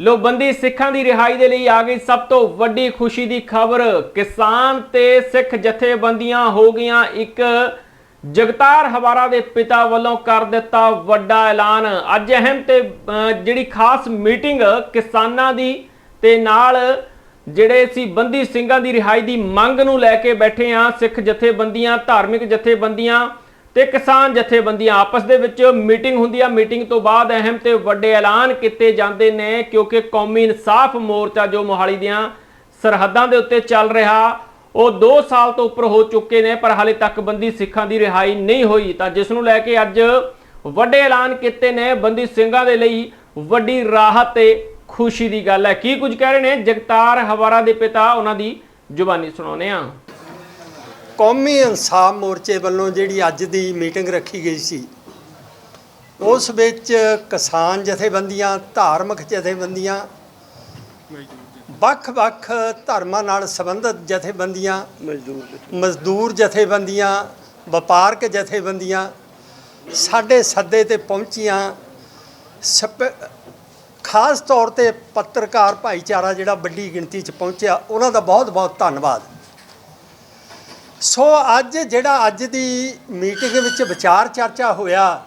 ਲੋਬੰਦੀ ਸਿੱਖਾਂ ਦੀ ਰਿਹਾਈ ਦੇ ਲਈ ਆ ਗਈ ਸਭ ਤੋਂ ਵੱਡੀ ਖੁਸ਼ੀ ਦੀ ਖਬਰ। ਕਿਸਾਨ ਤੇ ਸਿੱਖ ਜਥੇਬੰਦੀਆਂ ਹੋ ਗਈਆਂ ਇੱਕ ਜਗਤਾਰ ਹਵਾਰਾ ਦੇ ਪਿਤਾ ਵੱਲੋਂ ਕਰ ਦਿੱਤਾ ਵੱਡਾ ਐਲਾਨ। ਅੱਜ ਅਹਿਮ ਤੇ ਜਿਹੜੀ ਖਾਸ ਮੀਟਿੰਗ ਕਿਸਾਨਾਂ ਦੀ ਤੇ ਨਾਲ ਜਿਹੜੇ ਸੀ ਬੰਦੀ ਸਿੰਘਾਂ ਦੀ ਰਿਹਾਈ ਦੀ ਮੰਗ ਨੂੰ ਲੈ ਕੇ ਬੈਠੇ ਆ ਸਿੱਖ ਜਥੇਬੰਦੀਆਂ, ਧਾਰਮਿਕ ਜਥੇਬੰਦੀਆਂ ਤੇ ਕਿਸਾਨ ਜਥੇਬੰਦੀਆਂ ਆਪਸ ਦੇ ਵਿੱਚ ਮੀਟਿੰਗ ਹੁੰਦੀ ਆ। ਮੀਟਿੰਗ ਤੋਂ ਬਾਅਦ ਅਹਿਮ ਤੇ ਵੱਡੇ ਐਲਾਨ ਕੀਤੇ ਜਾਂਦੇ ਨੇ, ਕਿਉਂਕਿ ਕੌਮੀ ਇਨਸਾਫ ਮੋਰਚਾ ਜੋ ਮੋਹਾਲੀ ਦੀਆਂ ਸਰਹੱਦਾਂ ਦੇ ਉੱਤੇ ਚੱਲ ਰਿਹਾ, ਉਹ 2 ਸਾਲ ਤੋਂ ਉੱਪਰ ਹੋ ਚੁੱਕੇ ਨੇ, ਪਰ ਹਾਲੇ ਤੱਕ ਬੰਦੀ ਸਿੱਖਾਂ ਦੀ ਰਿਹਾਈ ਨਹੀਂ ਹੋਈ। ਤਾਂ ਜਿਸ ਨੂੰ ਲੈ ਕੇ ਅੱਜ ਵੱਡੇ ਐਲਾਨ ਕੀਤੇ ਨੇ, ਬੰਦੀ ਸਿੰਘਾਂ ਦੇ ਲਈ ਵੱਡੀ ਰਾਹਤ ਤੇ ਖੁਸ਼ੀ ਦੀ ਗੱਲ ਹੈ। ਕੀ ਕੁਝ ਕਹਿ ਰਹੇ ਨੇ? ਜਗਤਾਰ ਹਵਾਰਾ ਦੇ ਪਿਤਾ, ਉਹਨਾਂ ਦੀ ਜ਼ੁਬਾਨੀ ਸੁਣਾਉਨੇ ਆ ਕੌਮੀ ਇਨਸਾਫ ਮੋਰਚੇ ਵੱਲੋਂ ਜਿਹੜੀ ਅੱਜ ਦੀ ਮੀਟਿੰਗ ਰੱਖੀ ਗਈ ਸੀ, ਉਸ ਵਿੱਚ ਕਿਸਾਨ ਜਥੇਬੰਦੀਆਂ, ਧਾਰਮਿਕ ਜਥੇਬੰਦੀਆਂ, ਵੱਖ-ਵੱਖ ਧਰਮਾਂ ਨਾਲ ਸੰਬੰਧਿਤ ਜਥੇਬੰਦੀਆਂ, ਮਜ਼ਦੂਰ ਜਥੇਬੰਦੀਆਂ, ਵਪਾਰਕ ਜਥੇਬੰਦੀਆਂ ਸਾਡੇ ਸੱਦੇ ਤੇ ਪਹੁੰਚੀਆਂ। ਸਪ- ਖਾਸ ਤੌਰ ਤੇ ਪੱਤਰਕਾਰ ਭਾਈਚਾਰਾ ਜਿਹੜਾ ਵੱਡੀ ਗਿਣਤੀ 'ਚ ਪਹੁੰਚਿਆ, ਉਹਨਾਂ ਦਾ ਬਹੁਤ-ਬਹੁਤ ਧੰਨਵਾਦ। ਸੋ ਅੱਜ ਜਿਹੜਾ ਅੱਜ ਦੀ ਮੀਟਿੰਗ ਵਿੱਚ ਵਿਚਾਰ ਚਰਚਾ ਹੋਇਆ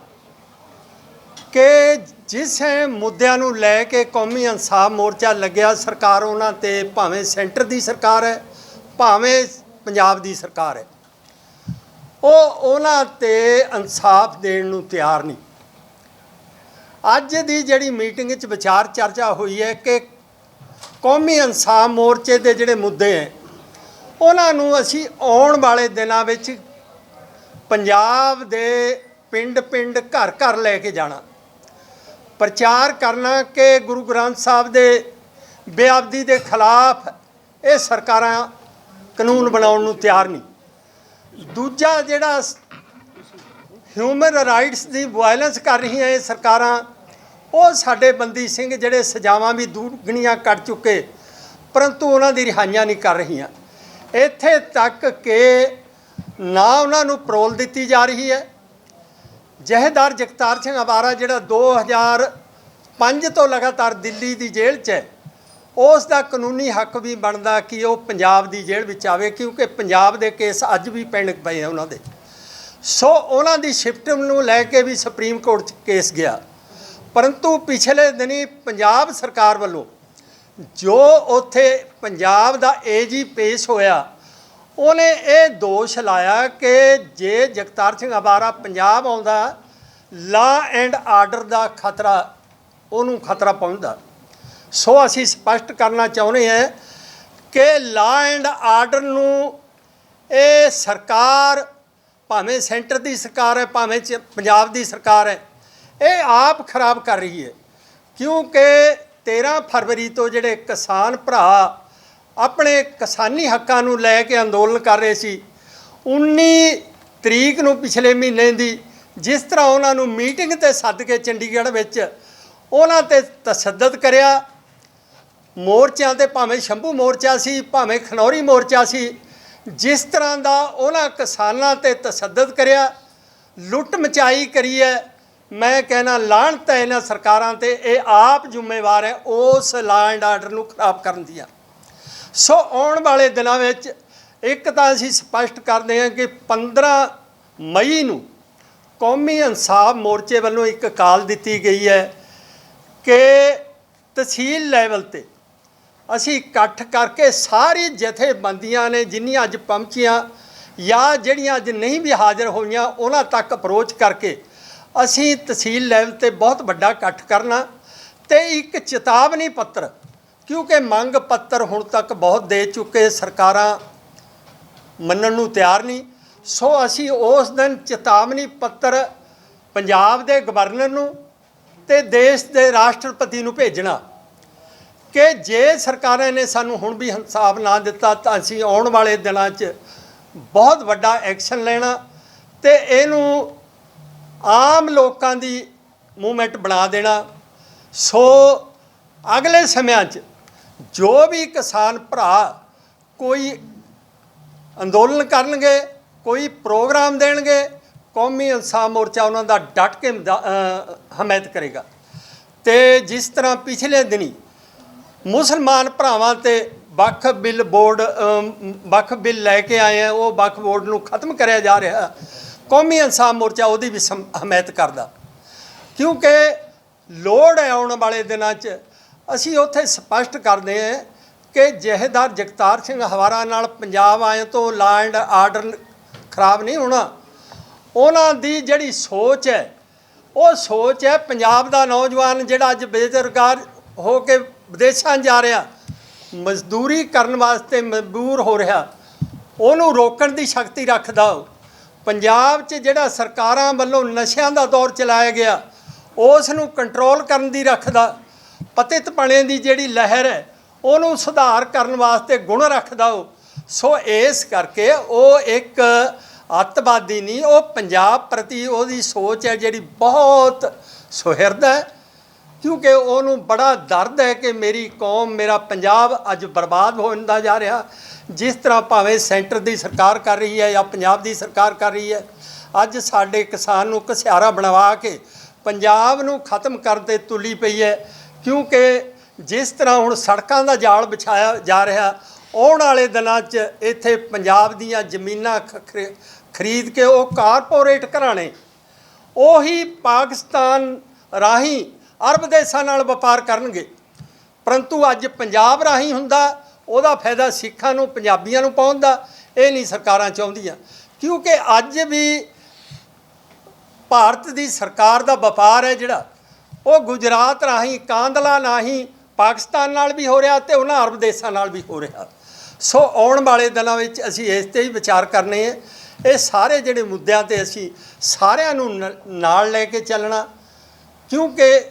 ਕਿ ਜਿਸ ਮੁੱਦਿਆਂ ਨੂੰ ਲੈ ਕੇ ਕੌਮੀ ਇਨਸਾਫ ਮੋਰਚਾ ਲੱਗਿਆ, ਸਰਕਾਰ ਉਹਨਾਂ ਤੇ ਭਾਵੇਂ ਸੈਂਟਰ ਦੀ ਸਰਕਾਰ ਹੈ, ਭਾਵੇਂ ਪੰਜਾਬ ਦੀ ਸਰਕਾਰ ਹੈ, ਉਹ ਉਹਨਾਂ ਤੇ ਇਨਸਾਫ ਦੇਣ ਨੂੰ ਤਿਆਰ ਨਹੀਂ। ਅੱਜ ਦੀ ਜਿਹੜੀ ਮੀਟਿੰਗ ਵਿੱਚ ਵਿਚਾਰ ਚਰਚਾ ਹੋਈ ਹੈ ਕਿ ਕੌਮੀ ਇਨਸਾਫ ਮੋਰਚੇ ਦੇ ਜਿਹੜੇ ਮੁੱਦੇ ਹੈ ਉਹਨਾਂ ਨੂੰ ਅਸੀਂ ਆਉਣ ਵਾਲੇ ਦਿਨਾਂ ਵਿੱਚ ਪੰਜਾਬ ਦੇ ਪਿੰਡ-ਪਿੰਡ, ਘਰ-ਘਰ ਲੈ ਕੇ ਜਾਣਾ। ਪ੍ਰਚਾਰ ਕਰਨਾ ਕਿ ਗੁਰੂ ਗ੍ਰੰਥ ਸਾਹਿਬ ਦੇ ਬੇਅਬਦੀ ਦੇ ਖਿਲਾਫ ਇਹ ਸਰਕਾਰਾਂ ਕਾਨੂੰਨ ਬਣਾਉਣ ਨੂੰ ਤਿਆਰ ਨਹੀਂ। ਦੂਜਾ ਜਿਹੜਾ ਹਿਊਮਨ ਰਾਈਟਸ ਦੀ ਵਾਇਲੈਂਸ ਕਰ ਰਹੀਆਂ ਇਹ ਸਰਕਾਰਾਂ, ਉਹ ਸਾਡੇ ਬੰਦੀ ਸਿੰਘ ਜਿਹੜੇ ਸਜ਼ਾਵਾਂ ਵੀ ਦੁੱਗਣੀਆਂ ਕੱਟ ਚੁੱਕੇ, ਪਰੰਤੂ ਉਹਨਾਂ ਦੀ ਰਿਹਾਈਆਂ ਨਹੀਂ ਕਰ ਰਹੀਆਂ। ਇੱਥੇ ਤੱਕ ਕਿ ਨਾ ਉਹਨਾਂ ਨੂੰ ਪਰੋਲ ਦਿੱਤੀ ਜਾ ਰਹੀ ਹੈ। ਜਹੇਦਾਰ ਜਗਤਾਰ ਸਿੰਘ ਅਵਾਰਾ ਜਿਹੜਾ 2005 ਤੋਂ ਲਗਾਤਾਰ ਦਿੱਲੀ ਦੀ ਜੇਲ੍ਹ 'ਚ ਹੈ, ਉਸ ਦਾ ਕਾਨੂੰਨੀ ਹੱਕ ਵੀ ਬਣਦਾ ਕਿ ਉਹ ਪੰਜਾਬ ਦੀ ਜੇਲ੍ਹ ਵਿੱਚ ਆਵੇ, ਕਿਉਂਕਿ ਪੰਜਾਬ ਦੇ ਕੇਸ ਅੱਜ ਵੀ ਪੈਂਡ ਪਏ ਆ ਉਹਨਾਂ ਦੇ। ਸੋ ਉਹਨਾਂ ਦੀ ਸ਼ਿਫਟ ਨੂੰ ਲੈ ਕੇ ਵੀ ਸੁਪਰੀਮ ਕੋਰਟ 'ਚ ਕੇਸ ਗਿਆ। ਪਰੰਤੂ ਪਿਛਲੇ ਦਿਨੀ ਪੰਜਾਬ ਸਰਕਾਰ ਵੱਲੋਂ ਜੋ ਉੱਥੇ ਪੰਜਾਬ ਦਾ ਏਜੀ ਪੇਸ਼ ਹੋਇਆ, ਉਹਨੇ ਇਹ ਦੋਸ਼ ਲਾਇਆ ਕਿ ਜੇ ਜਗਤਾਰ ਸਿੰਘ ਅਬਾਰਾ ਪੰਜਾਬ ਆਉਂਦਾ, ਲਾ ਐਂਡ ਆਰਡਰ ਦਾ ਖਤਰਾ ਉਹਨੂੰ ਖਤਰਾ ਪਹੁੰਚਦਾ। ਸੋ ਅਸੀਂ ਸਪਸ਼ਟ ਕਰਨਾ ਚਾਹੁੰਦੇ ਹਾਂ ਕਿ ਲਾ ਐਂਡ ਆਰਡਰ ਨੂੰ ਇਹ ਸਰਕਾਰ, ਭਾਵੇਂ ਸੈਂਟਰ ਦੀ ਸਰਕਾਰ ਹੈ, ਭਾਵੇਂ ਚ- ਪੰਜਾਬ ਦੀ ਸਰਕਾਰ ਹੈ, ਇਹ ਆਪ ਖਰਾਬ ਕਰ ਰਹੀ ਹੈ। ਕਿਉਂਕਿ 13 ਫਰਵਰੀ ਤੋਂ ਜਿਹੜੇ ਕਿਸਾਨ ਭਰਾ ਆਪਣੇ ਕਿਸਾਨੀ ਹੱਕਾਂ ਨੂੰ ਲੈ ਕੇ ਅੰਦੋਲਨ ਕਰ ਰਹੇ ਸੀ 19 ਤਰੀਕ ਨੂੰ ਪਿਛਲੇ ਮਹੀਨੇ ਦੀ ਜਿਸ ਤਰ੍ਹਾਂ ਉਹਨਾਂ ਨੂੰ ਮੀਟਿੰਗ ਤੇ ਸੱਦ ਕੇ ਚੰਡੀਗੜ੍ਹ ਵਿੱਚ ਉਹਨਾਂ ਤੇ ਤਸ਼ੱਦਦ ਕਰਿਆ, ਮੋਰਚਿਆਂ ਤੇ ਭਾਵੇਂ ਸ਼ੰਭੂ ਮੋਰਚਾ ਸੀ, ਭਾਵੇਂ ਖਨੌਰੀ ਮੋਰਚਾ ਸੀ, ਜਿਸ ਤਰ੍ਹਾਂ ਦਾ ਉਹਨਾਂ ਕਿਸਾਨਾਂ ਤੇ ਤਸ਼ੱਦਦ ਕਰਿਆ, ਲੁੱਟ ਮਚਾਈ ਕਰੀ ਹੈ ਮੈਂ ਕਹਿਣਾ ਲਾਹਣਤ ਹੈ ਇਹਨਾਂ ਸਰਕਾਰਾਂ ਤੇ, ਇਹ ਆਪ ਜ਼ਿੰਮੇਵਾਰ ਹੈ, ਉਸ ਲਾ ਐਂਡ ਆਰਡਰ ਨੂੰ ਖਰਾਬ ਕਰਨ ਦੀਆਂ ਸੋ ਆਉਣ ਵਾਲੇ ਦਿਨਾਂ ਵਿੱਚ ਇੱਕ ਤਾਂ ਅਸੀਂ ਸਪਸ਼ਟ ਕਰਦੇ ਹਾਂ ਕਿ 15 ਮਈ ਨੂੰ ਕੌਮੀ ਇਨਸਾਫ ਮੋਰਚੇ ਵੱਲੋਂ ਇੱਕ ਕਾਲ ਦਿੱਤੀ ਗਈ ਹੈ ਕਿ ਤਹਿਸੀਲ ਲੈਵਲ ਤੇ ਅਸੀਂ ਇਕੱਠ ਕਰਕੇ ਸਾਰੀ ਜਥੇਬੰਦੀਆਂ ਨੇ ਜਿੰਨੀਆਂ ਅੱਜ ਪਹੁੰਚੀਆਂ ਜਾਂ ਜਿਹੜੀਆਂ ਅੱਜ ਨਹੀਂ ਵੀ ਹਾਜ਼ਰ ਹੋਈਆਂ, ਉਹਨਾਂ ਤੱਕ ਅਪਰੋਚ ਕਰਕੇ ਅਸੀਂ ਤਹਿਸੀਲ ਲੈਵਲ ਤੇ ਬਹੁਤ ਵੱਡਾ ਇਕੱਠ ਕਰਨਾ ਤੇ ਇੱਕ ਚੇਤਾਵਨੀ ਪੱਤਰ, ਕਿਉਂਕਿ ਮੰਗ ਪੱਤਰ ਹੁਣ ਤੱਕ ਬਹੁਤ ਦੇ ਚੁੱਕੇ ਸਰਕਾਰਾਂ ਮੰਨਣ ਨੂੰ ਤਿਆਰ ਨਹੀਂ। ਸੋ ਅਸੀਂ ਉਸ ਦਿਨ ਚੇਤਾਵਨੀ ਪੱਤਰ ਪੰਜਾਬ ਦੇ ਗਵਰਨਰ ਨੂੰ ਤੇ ਦੇਸ਼ ਦੇ ਰਾਸ਼ਟਰਪਤੀ ਨੂੰ ਭੇਜਣਾ ਕਿ ਜੇ ਸਰਕਾਰਾਂ ਨੇ ਸਾਨੂੰ ਹੁਣ ਵੀ ਹਿਸਾਬ ਨਾ ਦਿੱਤਾ ਤਾਂ ਅਸੀਂ ਆਉਣ ਵਾਲੇ ਦਿਨਾਂ 'ਚ ਬਹੁਤ ਵੱਡਾ ਐਕਸ਼ਨ ਲੈਣਾ ਤੇ ਇਹਨੂੰ ਆਮ ਲੋਕਾਂ ਦੀ ਮੂਵਮੈਂਟ ਬਣਾ ਦੇਣਾ। ਸੋ ਅਗਲੇ ਸਮਿਆਂ 'ਚ ਜੋ ਵੀ ਕਿਸਾਨ ਭਰਾ ਕੋਈ ਅੰਦੋਲਨ ਕਰਨਗੇ, ਕੋਈ ਪ੍ਰੋਗਰਾਮ ਦੇਣਗੇ, ਕੌਮੀ ਇਨਸਾਫ ਮੋਰਚਾ ਉਹਨਾਂ ਦਾ ਡਟ ਕੇ ਹਮਾਇਤ ਕਰੇਗਾ। ਤੇ ਜਿਸ ਤਰ੍ਹਾਂ ਪਿਛਲੇ ਦਿਨੀ ਮੁਸਲਮਾਨ ਭਰਾਵਾਂ ਤੇ ਵੱਖ ਬਿੱਲ ਬੋਰਡ ਵੱਖ ਬਿੱਲ ਲੈ ਕੇ ਆਏ ਆ, ਉਹ ਵੱਖ ਬੋਰਡ ਨੂੰ ਖਤਮ ਕਰਿਆ ਜਾ ਰਿਹਾ। ਕੌਮੀ ਇਨਸਾਫ ਮੋਰਚਾ ਉਹਦੀ ਵੀ ਸਮ- ਹਮਾਇਤ ਕਰਦਾ। ਕਿਉਂਕਿ ਲੋੜ ਹੈ ਆਉਣ ਵਾਲੇ ਦਿਨਾਂ 'ਚ, ਅਸੀਂ ਉੱਥੇ ਸਪਸ਼ਟ ਕਰਦੇ ਹਾਂ ਕਿ ਜਹੇਦਾਰ ਜਗਤਾਰ ਸਿੰਘ ਹਵਾਰਾ ਨਾਲ ਪੰਜਾਬ ਆਏ ਤੋਂ ਲਾ ਐਂਡ ਆਰਡਰ ਖਰਾਬ ਨਹੀਂ ਹੋਣਾ। ਉਹਨਾਂ ਦੀ ਜਿਹੜੀ ਸੋਚ ਹੈ, ਉਹ ਸੋਚ ਹੈ ਪੰਜਾਬ ਦਾ ਨੌਜਵਾਨ ਜਿਹੜਾ ਅੱਜ ਬੇਰੁਜ਼ਗਾਰ ਹੋ ਕੇ ਵਿਦੇਸ਼ਾਂ ਜਾ ਰਿਹਾ, ਮਜ਼ਦੂਰੀ ਕਰਨ ਵਾਸਤੇ ਮਜਬੂਰ ਹੋ ਰਿਹਾ, ਉਹਨੂੰ ਰੋਕਣ ਦੀ ਸ਼ਕਤੀ ਰੱਖਦਾ ਉਹ। ਪੰਜਾਬ 'ਚ ਜਿਹੜਾ ਸਰਕਾਰਾਂ ਵੱਲੋਂ ਨਸ਼ਿਆਂ ਦਾ ਦੌਰ ਚਲਾਇਆ ਗਿਆ, ਉਸ ਨੂੰ ਕੰਟਰੋਲ ਕਰਨ ਦੀ ਰੱਖਦਾ ਪਤਿਤ ਪਣੇ ਦੀ ਜਿਹੜੀ ਲਹਿਰ ਹੈ, ਉਹਨੂੰ ਸੁਧਾਰ ਕਰਨ ਵਾਸਤੇ ਗੁਣ ਰੱਖਦਾ ਉਹ। ਸੋ ਇਸ ਕਰਕੇ ਉਹ ਇੱਕ ਅੱਤਵਾਦੀ ਨਹੀਂ, ਉਹ ਪੰਜਾਬ ਪ੍ਰਤੀ ਉਹਦੀ ਸੋਚ ਹੈ ਜਿਹੜੀ ਬਹੁਤ ਸੁਹਿਰਦ ਹੈ। ਕਿਉਂਕਿ ਉਹਨੂੰ ਬੜਾ ਦਰਦ ਹੈ ਕਿ ਮੇਰੀ ਕੌਮ, ਮੇਰਾ ਪੰਜਾਬ ਅੱਜ ਬਰਬਾਦ ਹੁੰਦਾ ਜਾ ਰਿਹਾ। ਜਿਸ ਤਰ੍ਹਾਂ ਭਾਵੇਂ ਸੈਂਟਰ ਦੀ ਸਰਕਾਰ ਕਰ ਰਹੀ ਹੈ ਜਾਂ ਪੰਜਾਬ ਦੀ ਸਰਕਾਰ ਕਰ ਰਹੀ ਹੈ, ਅੱਜ ਸਾਡੇ ਕਿਸਾਨ ਨੂੰ ਘਸਿਆਰਾ ਬਣਵਾ ਕੇ ਪੰਜਾਬ ਨੂੰ ਖਤਮ ਕਰਨ ਤੇ ਤੁਲੀ ਪਈ ਹੈ। ਕਿਉਂਕਿ ਜਿਸ ਤਰ੍ਹਾਂ ਹੁਣ ਸੜਕਾਂ ਦਾ ਜਾਲ ਵਿਛਾਇਆ ਜਾ ਰਿਹਾ, ਆਉਣ ਵਾਲੇ ਦਿਨਾਂ 'ਚ ਇੱਥੇ ਪੰਜਾਬ ਦੀਆਂ ਜ਼ਮੀਨਾਂ ਖ- ਖਰੀ- ਖਰੀਦ ਕੇ ਉਹ ਕਾਰਪੋਰੇਟ ਘਰਾਣੇ, ਉਹੀ ਪਾਕਿਸਤਾਨ ਰਾਹੀਂ ਅਰਬ ਦੇਸ਼ਾਂ ਨਾਲ ਵਪਾਰ ਕਰਨਗੇ। ਪਰੰਤੂ ਅੱਜ ਪੰਜਾਬ ਰਾਹੀਂ ਹੁੰਦਾ, ਉਹਦਾ ਫਾਇਦਾ ਸਿੱਖਾਂ ਨੂੰ, ਪੰਜਾਬੀਆਂ ਨੂੰ ਪਹੁੰਚਦਾ ਇਹ ਨਹੀਂ ਸਰਕਾਰਾਂ ਚਾਹੁੰਦੀਆਂ। ਕਿਉਂਕਿ ਅੱਜ ਵੀ ਭਾਰਤ ਦੀ ਸਰਕਾਰ ਦਾ ਵਪਾਰ ਹੈ ਜਿਹੜਾ, ਉਹ ਗੁਜਰਾਤ ਰਾਹੀਂ, ਕਾਂਦਲਾ ਰਾਹੀਂ ਪਾਕਿਸਤਾਨ ਨਾਲ ਵੀ ਹੋ ਰਿਹਾ ਤੇ ਉਹਨਾਂ ਅਰਬ ਦੇਸ਼ਾਂ ਨਾਲ ਵੀ ਹੋ ਰਿਹਾ। ਸੋ ਆਉਣ ਵਾਲੇ ਦਿਨਾਂ ਵਿੱਚ ਅਸੀਂ ਇਸ ਤੇ ਹੀ ਵਿਚਾਰ ਕਰਨੇ ਹੈ। ਇਹ ਸਾਰੇ ਜਿਹੜੇ ਮੁੱਦਿਆਂ ਤੇ ਅਸੀਂ ਸਾਰਿਆਂ ਨੂੰ ਨ- ਨਾਲ ਲੈ ਕੇ ਚੱਲਣਾ, ਕਿਉਂਕਿ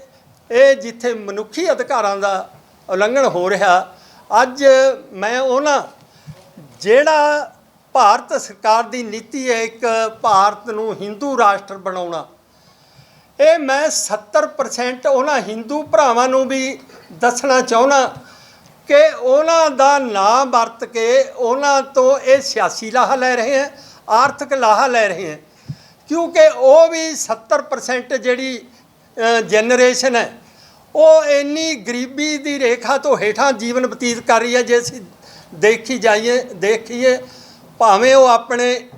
ਇਹ ਜਿੱਥੇ ਮਨੁੱਖੀ ਅਧਿਕਾਰਾਂ ਦਾ ਉਲੰਘਣ ਹੋ ਰਿਹਾ, ਅੱਜ ਮੈਂ ਉਹਨਾਂ, ਜਿਹੜਾ ਭਾਰਤ ਸਰਕਾਰ ਦੀ ਨੀਤੀ ਹੈ ਇੱਕ ਭਾਰਤ ਨੂੰ ਹਿੰਦੂ ਰਾਸ਼ਟਰ ਬਣਾਉਣਾ, ਇਹ ਮੈਂ 70% ਉਹਨਾਂ ਹਿੰਦੂ ਭਰਾਵਾਂ ਨੂੰ ਵੀ ਦੱਸਣਾ ਚਾਹੁੰਦਾ ਕਿ ਉਹਨਾਂ ਦਾ ਨਾਂ ਵਰਤ ਕੇ ਉਹਨਾਂ ਤੋਂ ਇਹ ਸਿਆਸੀ ਲਾਹਾ ਲੈ ਰਹੇ ਹੈ, ਆਰਥਿਕ ਲਾਹਾ ਲੈ ਰਹੇ ਹੈ, ਕਿਉਂਕਿ ਉਹ ਵੀ 70% ਜਿਹੜੀ ਜਨਰੇਸ਼ਨ ਹੈ। ਉਹ ਇੰਨੀ ਗਰੀਬੀ ਦੀ ਰੇਖਾ ਤੋਂ ਹੇਠਾਂ ਜੀਵਨ ਬਤੀਤ ਕਰ ਰਹੀ ਹੈ, ਜੇ ਅਸੀਂ ਦੇਖੀ ਜਾਈਏ, ਦੇਖੀਏ, ਭਾਵੇਂ ਉਹ ਆਪਣੇ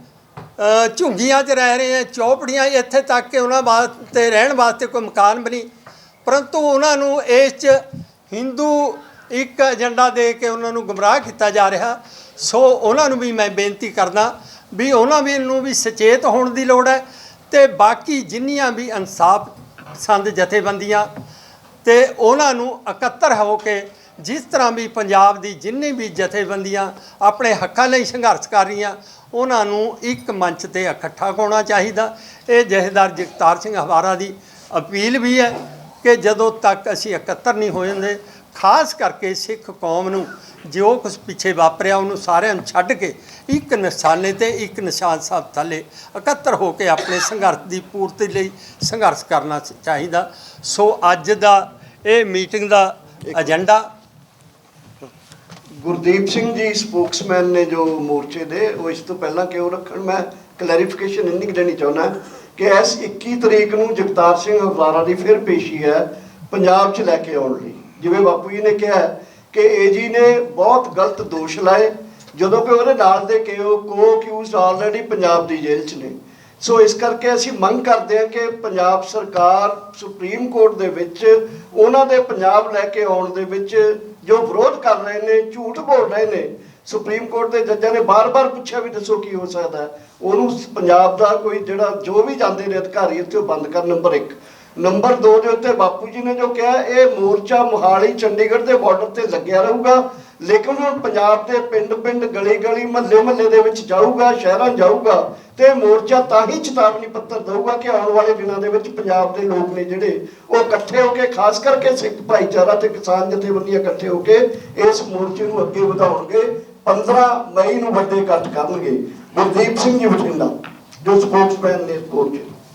ਝੁੰਗੀਆਂ 'ਚ ਰਹਿ ਰਹੇ ਹੈ, ਚੌਪੜੀਆਂ ਇੱਥੇ ਤੱਕ ਕਿ ਉਹਨਾਂ ਵਾਸਤੇ, ਰਹਿਣ ਵਾਸਤੇ ਕੋਈ ਮਕਾਨ ਬਣੀ ਪਰੰਤੂ ਉਹਨਾਂ ਨੂੰ ਇਸ 'ਚ ਹਿੰਦੂ ਇੱਕ ਏਜੰਡਾ ਦੇ ਕੇ ਉਹਨਾਂ ਨੂੰ ਗੁੰਮਰਾਹ ਕੀਤਾ ਜਾ ਰਿਹਾ। ਸੋ ਉਹਨਾਂ ਨੂੰ ਵੀ ਮੈਂ ਬੇਨਤੀ ਕਰਦਾ ਵੀ ਉਹਨਾਂ ਵੀ ਨੂੰ ਵੀ ਸੁਚੇਤ ਹੋਣ ਦੀ ਲੋੜ ਹੈ ਤੇ ਬਾਕੀ ਜਿੰਨੀਆਂ ਵੀ ਇਨਸਾਫ ਪਸੰਦ ਜਥੇਬੰਦੀਆਂ ਤੇ ਉਹਨਾਂ ਨੂੰ ਇਕੱਤਰ ਹੋ ਕੇ ਜਿਸ ਤਰ੍ਹਾਂ ਵੀ ਪੰਜਾਬ ਦੀ ਜਿੰਨੀ ਵੀ ਜਥੇਬੰਦੀਆਂ ਆਪਣੇ ਹੱਕਾਂ ਲਈ ਸੰਘਰਸ਼ ਕਰ ਰਹੀਆਂ, ਉਹਨਾਂ ਨੂੰ ਇੱਕ ਮੰਚ ਤੇ ਇਕੱਠਾ ਹੋਣਾ ਚਾਹੀਦਾ। ਇਹ ਜਥੇਦਾਰ ਜਗਤਾਰ ਸਿੰਘ ਹਵਾਰਾ ਦੀ ਅਪੀਲ ਵੀ ਹੈ ਕਿ ਜਦੋਂ ਤੱਕ ਅਸੀਂ ਇਕੱਤਰ ਨਹੀਂ ਹੋ ਜਾਂਦੇ ਖਾਸ ਕਰਕੇ ਸਿੱਖ ਕੌਮ ਨੂੰ ਜੋ ਕੁਝ ਪਿੱਛੇ ਵਾਪਰਿਆ ਉਹਨੂੰ ਸਾਰਿਆਂ ਨੂੰ ਛੱਡ ਕੇ ਇੱਕ ਨਿਸ਼ਾਨੇ ਤੇ ਇੱਕ ਨਿਸ਼ਾਨ ਸਾਹਿਬ ਥੱਲੇ ਇਕੱਤਰ ਹੋ ਕੇ ਆਪਣੇ ਸੰਘਰਸ਼ ਦੀ ਪੂਰਤੀ ਲਈ ਸੰਘਰਸ਼ ਕਰਨਾ ਚਾਹੀਦਾ। ਸੋ ਅੱਜ ਦਾ ਇਹ ਮੀਟਿੰਗ ਦਾ ਏਜੰਡਾ ਗੁਰਦੀਪ ਸਿੰਘ ਜੀ ਸਪੋਕਸਮੈਨ ਨੇ ਜੋ ਮੋਰਚੇ ਦੇ ਉਹ ਇਸ ਤੋਂ ਪਹਿਲਾਂ ਕਿਉਂ ਰੱਖਣ? ਮੈਂ ਕਲੈਰੀਫਿਕੇਸ਼ਨ ਇੰਨੀ ਦੇਣੀ ਚਾਹੁੰਦਾ ਕਿ ਇਸ 21 ਤਰੀਕ ਨੂੰ ਜਗਤਾਰ ਸਿੰਘ ਹਵਾਰਾ ਦੀ ਫਿਰ ਪੇਸ਼ੀ ਹੈ ਪੰਜਾਬ 'ਚ ਲੈ ਕੇ ਆਉਣ ਲਈ। ਜਿਵੇਂ ਬਾਪੂ ਜੀ ਨੇ ਕਿਹਾ ਕਿ ਏਜੀ ਨੇ ਬਹੁਤ ਗਲਤ ਦੋਸ਼ ਲਾਏ, ਜਦੋਂ ਕਿ ਉਹਦੇ ਨਾਲ ਦੇ ਕਿਉ ਕੋ ਅਕਿਊਜ਼ਡ ਆਲਰੇਡੀ ਪੰਜਾਬ ਦੀ ਜੇਲ੍ਹ 'ਚ ਨੇ। ਸੋ ਇਸ ਕਰਕੇ ਅਸੀਂ ਮੰਗ ਕਰਦੇ ਹਾਂ ਕਿ ਪੰਜਾਬ ਸਰਕਾਰ ਸੁਪਰੀਮ ਕੋਰਟ ਦੇ ਵਿੱਚ ਉਹਨਾਂ ਦੇ ਪੰਜਾਬ ਲੈ ਕੇ ਆਉਣ ਦੇ ਵਿੱਚ ਜੋ ਵਿਰੋਧ ਕਰ ਰਹੇ ਨੇ, ਝੂਠ ਬੋਲ ਰਹੇ ਨੇ, ਸੁਪਰੀਮ ਕੋਰਟ ਦੇ ਜੱਜਾਂ ਨੇ ਬਾਰ-ਬਾਰ ਪੁੱਛਿਆ ਵੀ ਦੱਸੋ ਕੀ ਹੋ ਸਕਦਾ ਉਹਨੂੰ ਪੰਜਾਬ ਦਾ ਕੋਈ ਜਿਹੜਾ ਜੋ ਵੀ ਜਾਂਦੇ ਨੇ ਅਧਿਕਾਰੀ, ਇੱਥੇ ਉਹ ਬੰਦ ਕਰ ਨੰਬਰ 1 ਨੰਬਰ 2 ਦੇ ਉੱਤੇ ਬਾਪੂ ਜੀ ਨੇ ਜੋ ਕਿਹਾ, ਇਹ ਮੋਰਚਾ ਮੁਹਾਲੀ ਚੰਡੀਗੜ੍ਹ ਦੇ ਬਾਰਡਰ ਤੇ ਲੱਗਿਆ ਰਹੂਗਾ, ਲੇਕਿਨ ਹੁਣ ਪੰਜਾਬ ਦੇ ਪਿੰਡ-ਪਿੰਡ, ਗਲੀ-ਗਲੀ, ਮਹੱਲੇ-ਮਹੱਲੇ ਦੇ ਵਿੱਚ ਜਾਊਗਾ, ਸ਼ਹਿਰਾਂ 'ਚ ਜਾਊਗਾ, ਤੇ ਮੋਰਚਾ ਤਾਂ ਹੀ ਚੇਤਾਵਨੀ ਪੱਤਰ ਦੇਊਗਾ ਕਿ ਆਉਣ ਵਾਲੇ ਦਿਨਾਂ ਦੇ ਵਿੱਚ ਪੰਜਾਬ ਦੇ ਲੋਕ ਨੇ ਜਿਹੜੇ ਉਹ ਇਕੱਠੇ ਹੋ ਕੇ, ਖਾਸ ਕਰਕੇ ਸਿੱਖ ਭਾਈਚਾਰਾ ਤੇ ਕਿਸਾਨ ਜਥੇਬੰਦੀਆਂ ਇਕੱਠੇ ਹੋ ਕੇ ਇਸ ਮੋਰਚੇ ਨੂੰ ਅੱਗੇ ਵਧਾਉਣਗੇ 15 ਮਈ ਨੂੰ ਵੱਡੇ ਇਕੱਠ ਕਰਨਗੇ। ਗੁਰਦੀਪ ਸਿੰਘ ਜੀ ਬਠਿੰਡਾ, ਜੋ ਸਪੋਕਸਮੈਨ ਨੇ ਇਸ ਮੋਰਚੇ